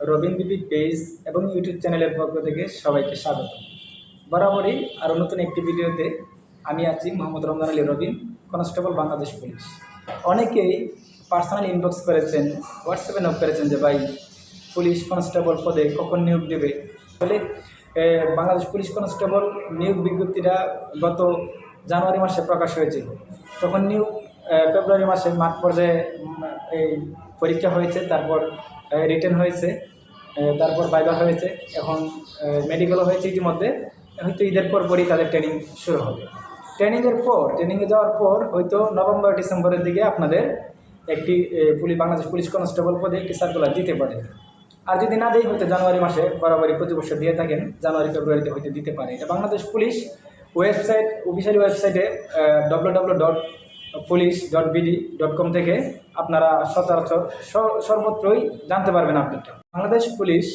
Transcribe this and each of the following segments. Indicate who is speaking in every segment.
Speaker 1: রবিন বিবি page এবং YouTube চ্যানেলের পক্ষ থেকে সবাইকে স্বাগত। বরাবরই আরও নতুন একটি ভিডিওতে আমি আছি মোহাম্মদ রমজান আলী রবিন কনস্টেবল বাংলাদেশ পুলিশ। অনেকেই পার্সোনাল ইনবক্স করেছেন হোয়াটসঅ্যাপে নক করেছেন যে ভাই পুলিশ কনস্টেবল পদে কখন নিয়োগ দেবে? এ, বাংলাদেশ পুলিশ কনস্টেবল নিয়োগ বিজ্ঞপ্তিটা গত জানুয়ারি মাসে প্রকাশ হয়েছিল। তখন নিয়োগ ফেব্রুয়ারি মাসে মাঠ পর্যায়ে এই পরীক্ষা হয়েছে, তারপর রিটার্ন হয়েছে তারপর বাইবা হয়েছে, এখন মেডিকেলও হয়েছে ইতিমধ্যে, হয়তো ঈদের পর পরই তাদের ট্রেনিং শুরু হবে। ট্রেনিংয়ের পর ট্রেনিংয়ে যাওয়ার পর, হয়তো নভেম্বর, ডিসেম্বরের দিকে আপনাদের একটি পুলিশ, বাংলাদেশ পুলিশ কনস্টেবল পদে একটি সার্কুলার দিতে পারে। আর যদি না দেয় হয়তো জানুয়ারি মাসে বরাবরই প্রতি বছর দিয়ে থাকেন, জানুয়ারি, ফেব্রুয়ারিতে হয়তো দিতে পারে। এটা বাংলাদেশ পুলিশ ওয়েবসাইট অফিসিয়াল ওয়েবসাইটে W W dot police dot BD dot com থেকে আপনারা সচরাচর সর্বত্রই জানতে পারবেন আপডেটটা। বাংলাদেশ পুলিশ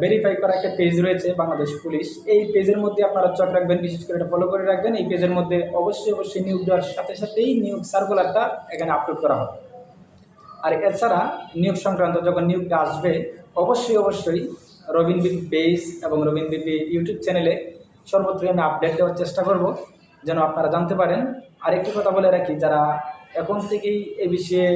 Speaker 1: ভেরিফাই করা একটা পেজ রয়েছে বাংলাদেশ পুলিশ এই পেজের মধ্যে আপনারা চোখ রাখবেন, বিশেষ করে এটা ফলো করে রাখবেন। এই পেজের মধ্যে অবশ্যই অবশ্যই নিয়োগ দেওয়ার সাথে সাথেই নিয়োগ সার্কুলারটা এখানে আপলোড করা হবে। আর এছাড়া নিয়োগ সংক্রান্ত যখন নিয়োগটা আসবে, অবশ্যই অবশ্যই রবিন বিপি পেজ এবং রবিন বিপি ইউটিউব চ্যানেলে সর্বত্রই আমি আপডেট দেওয়ার চেষ্টা করব। যেন আপনারা জানতে পারেন। আর একটি কথা বলে রাখি, যারা এখন থেকেই এই বিষয়ে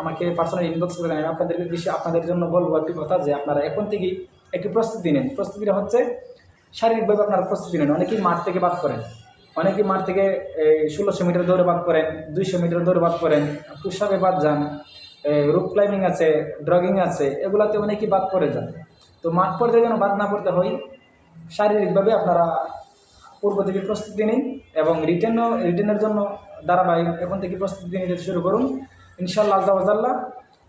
Speaker 1: আমাকে পার্সোনাল ইনবক্স করে আমি আপনাদের বিষয়ে আপনাদের জন্য বলব একটি কথা যে, আপনারা এখন থেকেই একটি প্রস্তুতি নেন। প্রস্তুতিটা হচ্ছে শারীরিকভাবে আপনারা প্রস্তুতি নেন। অনেকেই মাঠ থেকে বাদ করেন অনেকেই মাঠ থেকে ষোলোশো মিটার দৌড়ে বাদ করেন দুইশো মিটার দৌড়ে বাদ করেন পুষাবে বাদ যান রুপ ক্লাইম্বিং আছে, ড্রগিং আছে, এগুলাতে অনেকেই বাদ পড়ে যান। তো মাঠ পর্যায়ে যেন বাদ না পড়তে হয়, শারীরিকভাবে আপনারা পূর্ব থেকে প্রস্তুতি নিন এবং রিটেনও, রিটেনের জন্য ধারাবাহিক এখন থেকে প্রস্তুতি নিতে শুরু করুন। ইনশাল্লাহ আজাল্লাহ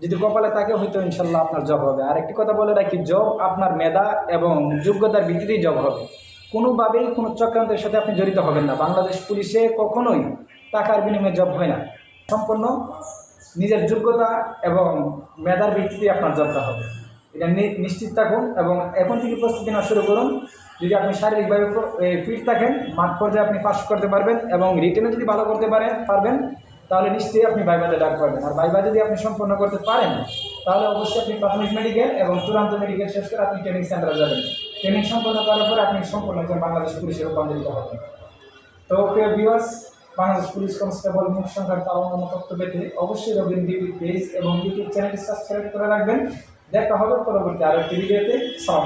Speaker 1: যদি কপালে থাকে হয়তো ইনশাল্লাহ আপনার জব হবে। আর একটি কথা বলে রাখি জব আপনার মেধা এবং যোগ্যতার ভিত্তিতেই জব হবে। কোনোভাবেই কোনো চক্রান্তের সাথে আপনি জড়িত হবেন না। বাংলাদেশ পুলিশে কখনোই টাকার বিনিময়ে জব হয় না। সম্পূর্ণ নিজের যোগ্যতা এবং মেধার ভিত্তিতে আপনার জবটা হবে। এটা নিশ্চিত থাকুন এবং এখন থেকে প্রস্তুতি নেওয়া শুরু করুন। যদি আপনি শারীরিকভাবে ফিট থাকেন, মাঠ পর্যায়ে আপনি পাস করতে পারবেন এবং রিটেনে যদি ভালো করতে পারেন পারবেন, তাহলে নিশ্চয়ই আপনি বাইবাতে ডাক পাবেন। আর বাইবা যদি আপনি সম্পন্ন করতে পারেন, তাহলে অবশ্যই আপনি প্রাথমিক মেডিকেল এবং চূড়ান্ত মেডিকেল শেষ করে আপনি ট্রেনিং সেন্টারে যাবেন। ট্রেনিং সম্পন্ন করার পরে আপনি সম্পূর্ণ একজন বাংলাদেশ পুলিশে রূপান্তরিত হবেন। তো প্রিয় ভিউয়ার্স বাংলাদেশ পুলিশ কনস্টেবল মুখ আরও অন্যান্য তথ্য পেতে অবশ্যই রবিন টিভি পেজ এবং ইউটিউব চ্যানেলটি সাবস্ক্রাইব করে রাখবেন। দেখা হবে পরবর্তী আরও একটি ভিডিওতে সালাম